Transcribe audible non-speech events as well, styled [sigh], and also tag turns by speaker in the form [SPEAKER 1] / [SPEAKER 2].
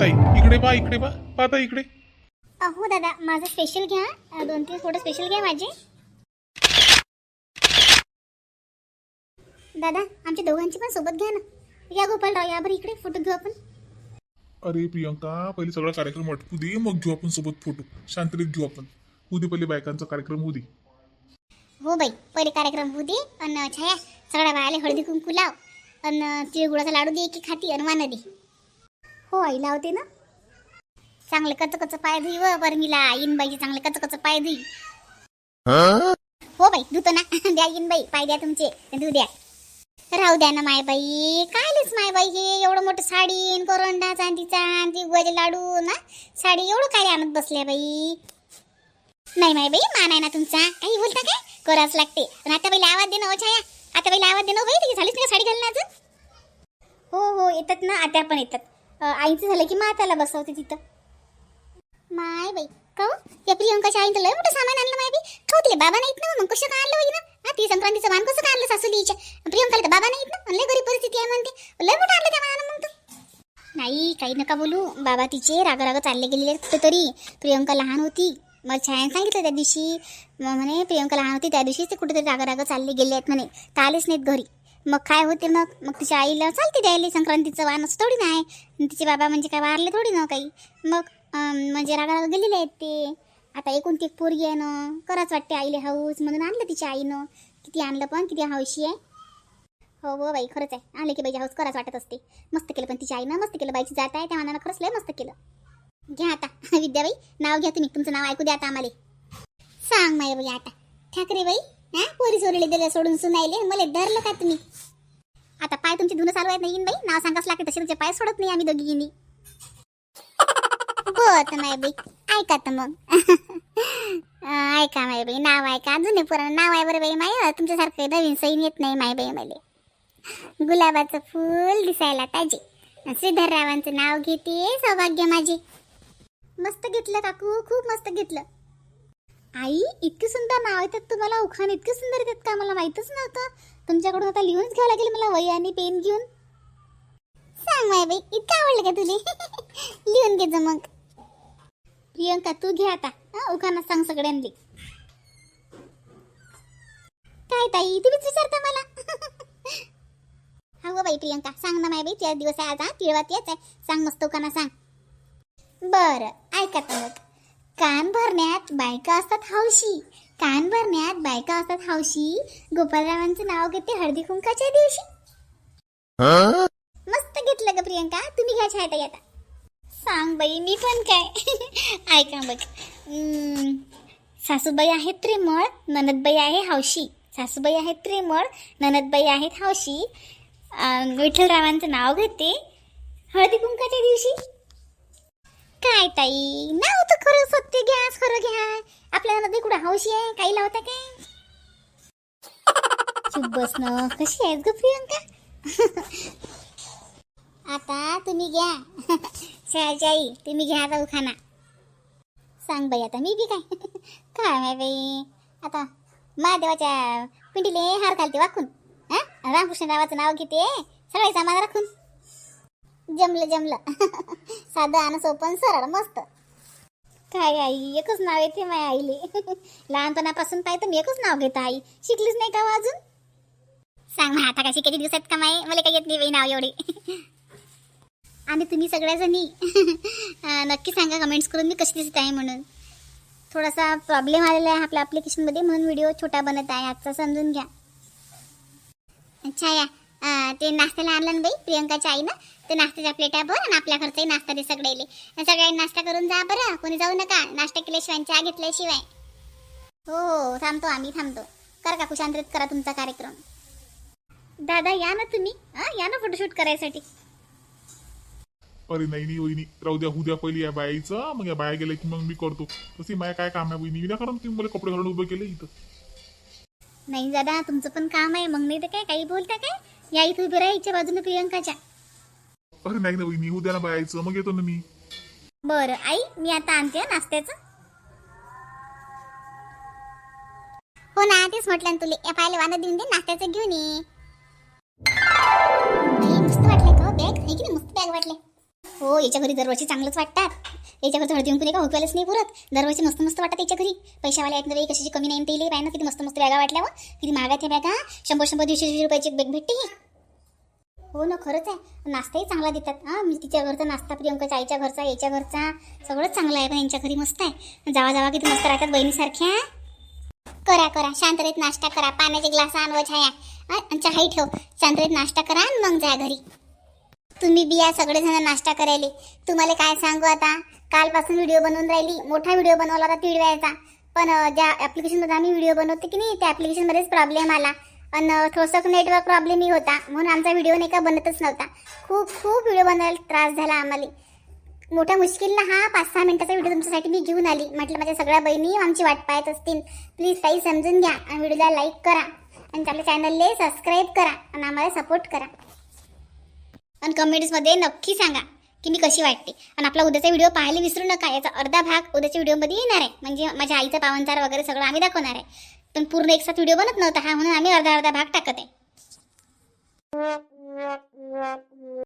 [SPEAKER 1] ताई इकडे पा इकडे पा पाहता इकडे.
[SPEAKER 2] हो दादा माझं स्पेशल घ्या. दोन तीन फोटो स्पेशल घ्या माझे. दादा आमच्या दोघांची पण सोबत घ्या ना. या गोपालराव या बरं इकडे फोटो घेऊ आपण.
[SPEAKER 1] अरे प्रियंका पहिले सगळा कार्यक्रम अटकू दे मग घेऊ आपण सोबत फोटो शांततेत घेऊ आपण. होऊ दे पहिले बायकांचा कार्यक्रम होऊ दे
[SPEAKER 2] हो बाई पहिले कार्यक्रम होऊ दे अन छाया सगळ्या बायाले हळदी कुंकू लाव. अन तिळगुळाचा लाडू दे की खाती अन वाना दे. हो आई लावते ना. चांगले कच कच पाय धुई व बरमीला बाईचे चांगले कच कच पाय धुई. हो बाई धुतो ना. [laughs] द्या बाई पाय द्या तुमचे धु द्या. राहू द्या ना मायबाई कायलेच मायबाई हे एवढं मोठं साडी न कोरंडा चांदीचा आणि ती लाडू ना. साडी एवढं काय आणत बसल्या बाई? नाही माय बाई मान आहे ना तुमचा. काही बोलता काय? करावंच लागते. पण आता पहिले आवाज दे ना छाया. आता पहिले आवाज दे ना बाई झालीच नाही का साडी घालणं अजून? हो हो येतात ना आता पण येतात. आईचं झालं की माताला बसवते तिथं. माय बाई का या प्रियंकाच्या आईनं लय मोठं सामान आणलं माय बी खाऊ तिला बाबा नाहीत ना मग कसं काय आणलं होई ना हा ती संक्रांतीचं वाण कसं काय आणलं सासूलीच्या प्रियंकाला तर बाबा नाहीत ना लय गरीब परिस्थिती आहे म्हणते. लय मोठं आणलं त्या मानानं मग तू. नाही काही नका बोलू. बाबा तिचे रागाराग चालले गेलेले कुठेतरी. प्रियंका लहान होती. मग छायाने सांगितलं त्या दिवशी. म्हणे प्रियंका लहान होती त्या दिवशीच ते कुठेतरी रागाराग चालले गेले आहेत म्हणे. तर आलेच नाहीत घरी. मग काय होते मग? मग तिच्या आईला चालते द्यायला संक्रांतीचं वाण थोडी नाही तिचे बाबा म्हणजे काय वारले थोडी ना हो काही. मग म्हणजे रागाला गेलेले आहेत ते. आता एकूण ती पोरगी आहे ना कराच वाटते आईले हाऊस म्हणून आणलं तिच्या आईनं. किती आणलं पण किती हौशी आहे. हो हो बाई खरंच आहे. आले की बाईच्या हाऊस कराच वाटत असते. मस्त केलं पण तिच्या आईनं मस्त केलं. बाईची जात आहे त्या मनानं खरंच लय मस्त केलं. घ्या आता. [laughs] विद्याबाई नाव घ्या तुम्ही. तुमचं नाव ऐकू द्या आता आम्हाला. सांग माय बाई आता. ठाकरे बाई? हा? पोरी सोडले दिले सोडून सुनायले. मला धरलं का तुम्ही? आता पाय तुमची धुणं चालू आहेत नाही बाई. नाव सांगाच लागते तसे तुमचे पाय सोडत नाही आम्ही दोघी गिनी. हो तर माय बाई ऐका तर मग. ऐका माय बाई नाव ऐका. अजून पुराण नाव आहे बरं बाई माय. तुमच्यासारखं नवीन सैन येत नाही माय बाई मला. गुलाबाचं फूल दिसायला पाहिजे श्रीधररावांचं नाव घेते सौभाग्य माझे. मस्त घेतलं काकू खूप मस्त घेतलं. आई इतके सुंदर नाव येतात तुम्हाला उखाण इतके सुंदर येतात का? मला माहीतच नव्हतं. तुमच्याकडून आता लिहूनच घ्यावं लागेल मला वही आणि पेन घेऊन. सांग माय बाई इतकं आवडलं का तुले? [laughs] लिहून घे मग. प्रियंका तू घे आता. हं, उखाणा सांग सगळ्यांनी काय ताई तुम्हीच विचारता मला? [laughs] हा बाई प्रियंका सांग ना माय बाई त्याच दिवस आहे आज हा तिळवात तेच आहे सांग मस्त उखाणा सांग. बरं ऐका तर मग. कान भरण्यात बायका असतात हौशी कान भरण्यात बायका असतात हौशी गोपालरावांचं नाव घेते हळदी कुंकाच्या दिवशी. मस्त घेतलं ग प्रियंका. तुम्ही घ्या छाया आता. सांग बाई मी पण काय? [laughs] ऐका बघ. सासूबाई आहेत त्रिमळ ननदबाई आहे हौशी सासूबाई आहेत त्रिमळ ननदबाई आहेत हौशी विठ्ठलरावांचं नाव घेते हळदी कुंकाच्या दिवशी. काय ताई? नाव तर खरं सत्य घ्या खरं घ्या आपल्या मध्ये कुठं हौशी आहे? काही लावता काय? चुप बस कशी आहेस ग प्रियंका? आता तुम्ही घ्या. शाळाची तुम्ही घ्या आता उखाना सांग बाई आता मी बी काय? काय माय बाई? आता महादेवाच्या पिंडीले हार घालते वाकून. हा? रामकृष्ण रावाचं नाव घेते. सगळे सामान राखून. जमलं जमलं. साधं आणि सोपन सरळ मस्त. काय आई? एकच नाव येते माझ्या आईले. [laughs] लहानपणापासून पाहिजे मी एकच नाव घेत आई. शिकलीच नाही का हो अजून? सांग ना आता कशी किती दिवसात का माय मला काय येत नाही बाई नाव एवढे. [laughs] आणि तुम्ही सगळ्याजणी [laughs] नक्की सांगा कमेंट्स करून मी कशी दिसत आहे म्हणून. थोडासा प्रॉब्लेम आलेला आहे आपल्या ॲप्लिकेशनमध्ये म्हणून व्हिडिओ छोटा बनत आहे आजचा समजून घ्या. अच्छा या. ते नाश्त्याला आणलं ना बाई प्रियंकाच्या आईनं. ते नाश्त्याच्या प्लेटा भर आणि आपल्या घरचाही नाश्ता दे सगळ्याले. सगळ्यांनी नाश्ता करून जा बरं कोणी जाऊ नका. नाश्ता केल्याशिवाय चहा घेतल्याशिवाय. हो हो थांबतो आम्ही थांबतो. करा काकू शांतरित करा तुमचा कार्यक्रम. दादा या ना तुम्ही. हा या ना फोटोशूट करायसाठी.
[SPEAKER 1] अरे नाही नाही वहिनी. राहू द्या उद्या पहिली या बाईचं. मग या बाया गेल्या की मग मी करतो. तशी माया काय काम आहे वहिनी? विनाकारण तुम्ही मला कपडे घालून उभं केलं इथं.
[SPEAKER 2] नाही दादा तुमचं पण काम आहे. मग नाही तर काय? काही बोलता काय? या इथं उभी राहायच्या बाजूने प्रियंकाच्या.
[SPEAKER 1] अरे नाही ना वहिनी उद्या ना बायाचं मग येतो ना मी.
[SPEAKER 2] बरं आई मी आता आणते हं नाश्त्याचं. हो ना तेच म्हटलं ना तुले. या पायाला वाना देऊन दे नाश्त्याचं घेऊन ये. मस्त वाटलं का बॅग आहे की नाही मस्त बॅग वाटले हो याच्या घरी दरवर्षी चांगलंच वाटतात. याच्यावर घरचं हळदी कुणी का? होकवायलाच नाही पुरत. दरवर्षी मस्त मस्त वाटतात त्याच्या घरी. पैशावाले आहेत ना कशाची कमी नाही ते पाहिजे ना किती मस्त मस्त बॅगा वाटल्या किती महागात ह्या बॅगा. शंभर शंभर दीडशे दीडशे रुपयाची एक बॅग भेटते हो. ना खरंच आहे. नाश्ताही चांगला देतात. हां मी तिच्या घरचा नाश्ता प्रियंकाच्या आईच्या घरचा याच्या घरचा सगळंच चांगलं आहे पण यांच्या घरी मस्त आहे. जावा जावा किती मस्त राहतात बहिणीसारख्या. करा करा. शांतरेत नाश्ता करा. पाण्याचे ग्लास आण व छाया. चहाही ठेव. शांततेत नाश्ता करा आणि मग जा घरी. तुम्ही बिया सगळेजण नाश्ता करायले. तुम्हाला काय सांगू आता? कालपासून व्हिडिओ बनवून राहिली. मोठा व्हिडिओ बनवला होता तिळव्याचा पण ज्या ॲप्लिकेशनमध्ये आम्ही व्हिडिओ बनवते की नाही त्या ॲप्लिकेशनमध्येच प्रॉब्लेम आला. आणि थोडंसं नेटवर्क प्रॉब्लेमही होता. म्हणून आमचा व्हिडिओ नाही का बनतच नव्हता. खूप खूप व्हिडिओ बनवायला त्रास झाला आम्हाला. मोठ्या मुश्किलला हा पाच सहा मिनिटाचा व्हिडिओ तुमच्यासाठी मी घेऊन आली. म्हटलं माझ्या सगळ्या बहिणी आमची वाट पाहत असतील. प्लीज काही समजून घ्या आणि व्हिडिओला लाईक करा. आणि आपल्या चॅनलले सबस्क्राईब करा. आणि आम्हाला सपोर्ट करा. आणि कमेंट्समध्ये नक्की सांगा. की मी कशी वाटते? आणि आपला उद्याचा व्हिडिओ पाहायला विसरू नका. याचा अर्धा भाग उद्याच्या व्हिडिओमध्ये येणार आहे. म्हणजे माझ्या आईचा पावनचार वगैरे सगळं आम्ही दाखवणार आहे. पण पूर्ण एकसाथ व्हिडिओ बनत नव्हता हा म्हणून आम्ही अर्धा अर्धा भाग टाकत आहे.